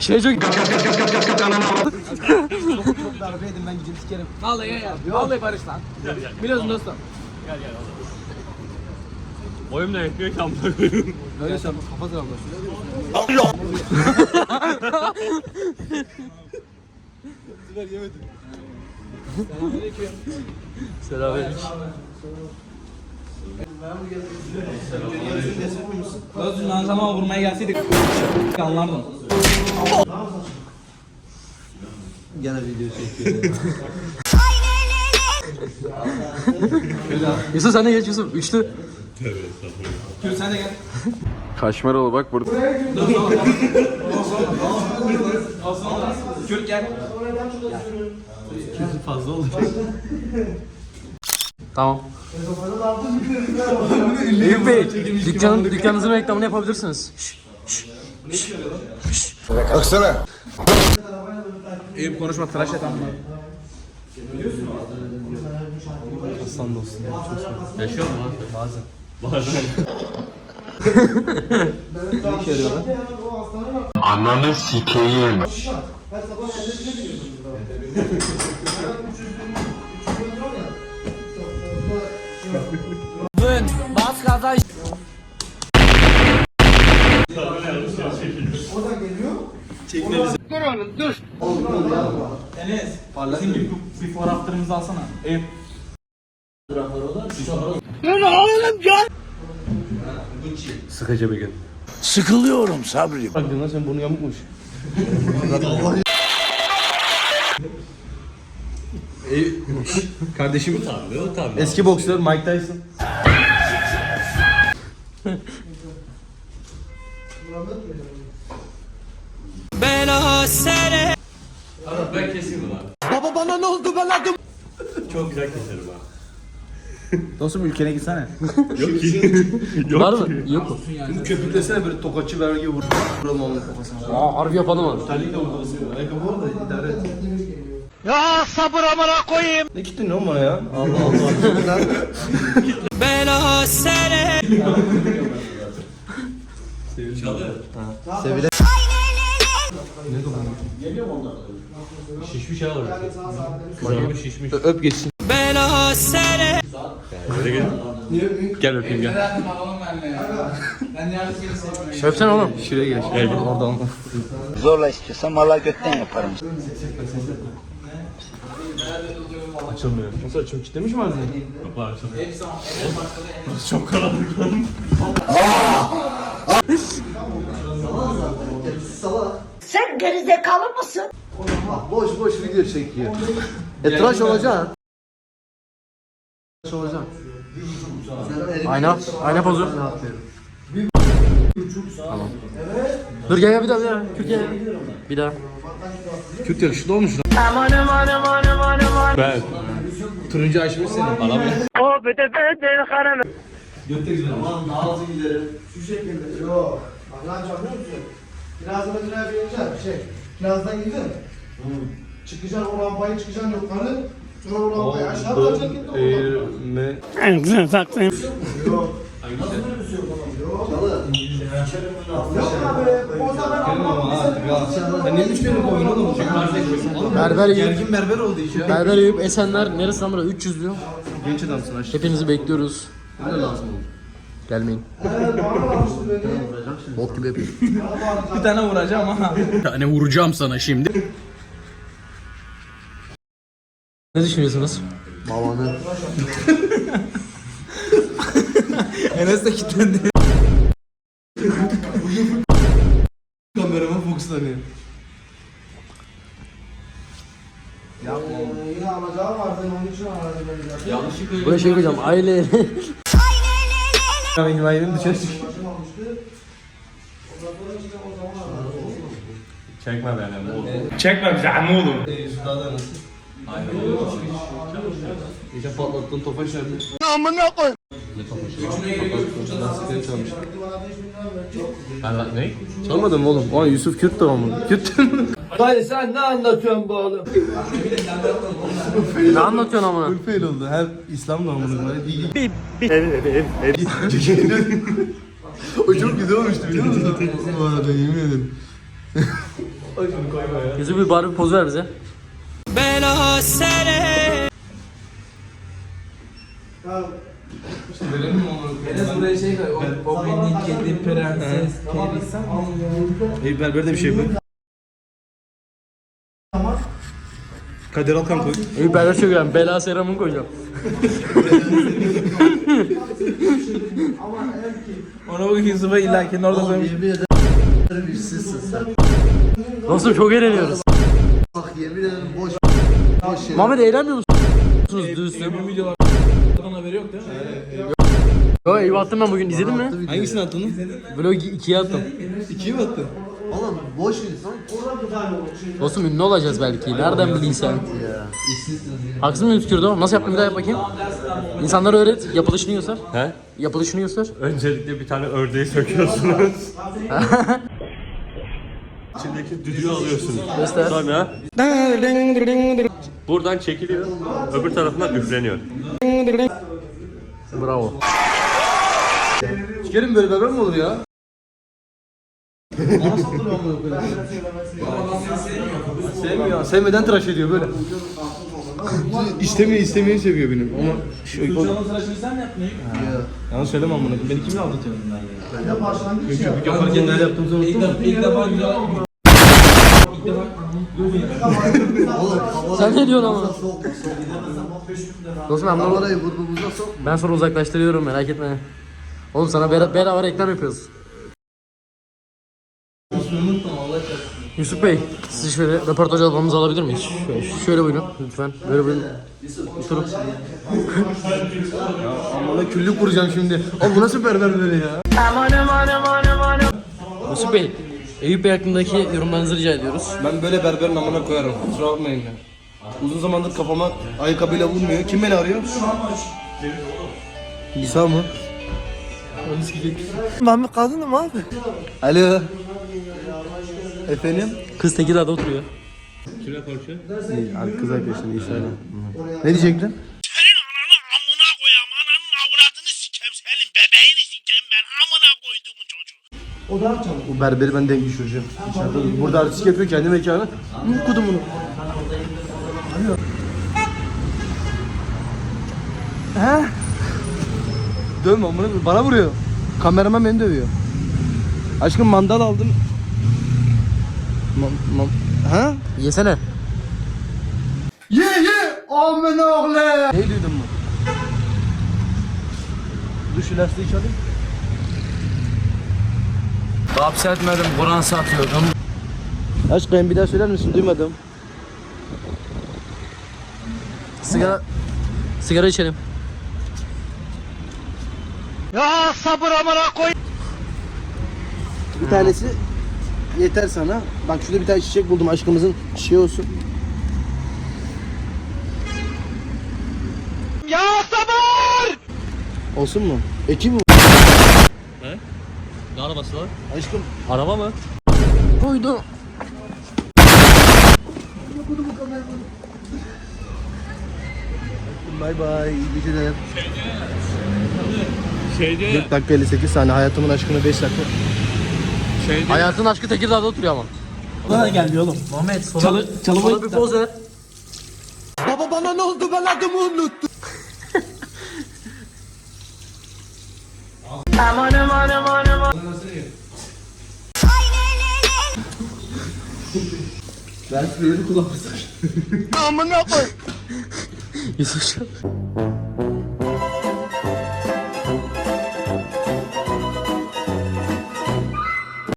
Şey çok... Darbe edin ben gideyim sikerim. Vallahi ya ya. Vallahi barış lan. Biliyorsun dostum. Boyum da yetmiyor ki amına koyayım. Öyle sen kafa taraflar. Selamünaleyküm. Dostum ben sana vurmaya gelseydik anlardın. Gene video çekiyor. Yusuf sen de geç Yusuf. Üçlü. Kür sen de gel. Kaşmeroğlu bak burada. Kür gel. Tamam. Eyüp Bey, dükkanın, dükkanınızın reklamını yapabilirsiniz. Şş, Eyüp konuşma tıraş et ama. Aslan dostum. Yaşıyor mu lan? Bazen. Bazen. Ne işe yarıyor lan? Ananı sikeyim. Bın. Bas gaza. Enes, bizim gibi bir fotoğraflarımızı alsana. Eyüp. Sıkıcı bir gün. Sıkılıyorum Sabri. Bak lan sen burnu yamukmuş. Kardeşim eski boksör Mike Tyson. Ben kesin lan. Baba bana ne oldu ben adım. Çok güzel keserim ha. Dostum ülkene gitsene. Var mı? Yok mu? Köpüklesene böyle tokatçı ver gibi vur. Vuralım onun kafasına. Aa harbi yapalım abi. Terlikle vurdu. Ayakkabı var da idare et. Ya sabır amına koyayım. Ne gittin lan bana ya? Allah Allah. Sevile. Şişmiş ha orada. Kızarmış şişmiş. Öp geçsin. Gel öpeyim gel. Yalnız seni sevmiyorum. Öpsene oğlum. Şuraya gel. Gel gel. Oradan. Zorla istiyorsan valla gökten yaparım. Açılmıyor. Nasıl açım? Kitlemiş mi ağzını? Hepsi en başta da en Çok karanlık lan. Sen gerizekalı mısın? Boş boş video çekiyor. E tıraş olacaksın. Tıraş olacaksın. Ayna. Ayna pozu. Tamam. Dur gel gel bir daha bir daha. Gel. Bir daha. Kürt yakışıklı olmuş lan. Ben. Turuncu açmış seni. Aman daha hızlı giderim. Şu şekilde. Yok. Bak ne yapacağım biliyor musun? Kirazına tünel vereceksin. Şey. Kirazdan gidin. Çıkacaksın o rampayı çıkacaksın yukarı. Sonra o rampayı aşağı bırakacaksın. Yok. Nasıl böyle bir şey yok oğlum? Yok. Yok abi. O zaman anlamam. Sen niye müşteri koyun oğlum? Berber. Gergin berber oldu iş ya. Berber Eyüp Esenler. Neresi lan burası? 300 diyor. Genç adamsın aşkım. Hepinizi bekliyoruz. Ne lazım olur? Gelmeyin. Beni. Bok gibi yapayım. Bir tane vuracağım ha. tane vuracağım sana şimdi. Ne düşünüyorsunuz? Babanı. Enes de kilitlendi. Kamerama fokuslanıyor. Ee, Yine alacağı vardı. Onun için aradım beni zaten. Buraya şey koyacağım. Aile. Ben himayenin dışarı çık. Başım almıştı. Ondan sonra işte o zaman aradım. Çekme beni oğlum. Çekme bizi amma oğlum. Üstada nasıl? Aynen. Geçen patlattığın tofaş nerede? Amına koy. Ne tofaşı? Lastikleri çalmış. Ben lan ne? Çalmadın mı oğlum? Ulan Yusuf Kürt tamam mı? Kürt Dayı sen ne anlatıyorsun bu oğlum? Ne anlatıyorsun amına? Fail oldu. Her İslam namını böyle değil. o çok güzel olmuştu biliyor musun? bu arada yemin ederim. Yüzü bir bari bir poz ver bize. Enes buraya şey koy. O, o benim kedi prenses perişan. Eyüp Berber de bir şey yapıyor. Kadir Alkan koy. De çok yani bela seramını koyacağım. Ona bugün Yusuf'a illa ki orada koymuş. Dostum çok eğleniyoruz. Bak yemin ederim boş. Boş yer. Muhammed eğlenmiyor musunuz videolar. Ondan haberi yok değil mi? Yo eyvah attım ben bugün izledin mi? Hangisini attın? Vlog 2'ye attım. İkiyi mi attın? Oğlum boş insan. Dostum ünlü olacağız belki. Nereden bileyim sen? Haksız mıyım tükürdü Nasıl yaptın bir daha yap bakayım. İnsanlara öğret. Yapılışını göster. He? Yapılışını göster. Öncelikle bir tane ördeği söküyorsunuz. İçindeki düdüğü alıyorsunuz. Göster. Sonra buradan çekiliyor. Öbür tarafından üfleniyor. Bravo. Sikerim böyle berber mi olur ya? Sevmiyor. Sevmeden tıraş ediyor böyle. İstemiyor, istemeyi seviyor benim. Ama şu, o, Çocuğun tıraşını sen mi yaptın? Yalan söyleme amına koyayım. Beni kimle aldatıyorsun? Ya başlangıç ya. Çünkü yaparken neler yaptığımızı İlk unuttun mu? defa, ilk defa güzel. İlk defa. Sen ne diyorsun ama? Burnumuza Sokma sokma. Dostum ben bunu Havarayı burnumuza sokma. ben sonra uzaklaştırıyorum merak etme. Oğlum sana bera- bedava reklam yapıyoruz. Yusuf Bey, sizi şöyle röportaj almamızı alabilir miyiz? Şöyle, şöyle buyurun lütfen. Böyle buyurun. Oturun. Amına küllük vuracağım şimdi. Oğlum bu nasıl berber böyle ya? Yusuf Bey, Eyüp Bey hakkındaki yorumlarınızı rica ediyoruz. Ben böyle berberin amına koyarım. Kusura bakmayın ya. Uzun zamandır kafama ayakkabıyla vurmuyor. Kim beni arıyor? İsa mı? Ben bir kadınım abi. Alo. Efendim? Kız Tekirdağ'da oturuyor. Abi kız arkadaşım İsa'yla. Ne diyecektin? Senin ananı amına koyam. Ananın avradını sikem. Senin bebeğini sikem ben. Amına koyduğumun çocuğu. Bu berberi ben denk düşüreceğim. İçeride burada artistik yapıyor kendi mekanı. Hı, Kudum bunu. He? Dövme amına bana vuruyor. Kameraman beni dövüyor. Aşkım mandal aldım. Ma, ma, ha? Yesene. Ye ye. Amin oğlum. Ne duydun mu? Dur şu lastiği çalayım. Hapsetmedim, Kur'an satıyordum. Aşkım bir daha söyler misin? Duymadım. Sigara... Sigara içelim. Bir tanesi yeter sana. Bak şurada bir tane çiçek buldum aşkımızın şey olsun. Ya sabır! Olsun mu? Eki mi? Ne arabası var? Aşkım Araba mı? Koydu. Bay bay iyi geceler. Şeyde 4 dakika 58 saniye hayatımın aşkını 5 dakika. Hayatın aşkı Tekirdağ'da oturuyor ama. Bana gelmiyor oğlum. Muhammed sola, Çalı- çalıma sola bir poz ver. Baba bana ne oldu ben adımı unuttum. Ben freni kullanmışsın. Amına koy. Yusuf.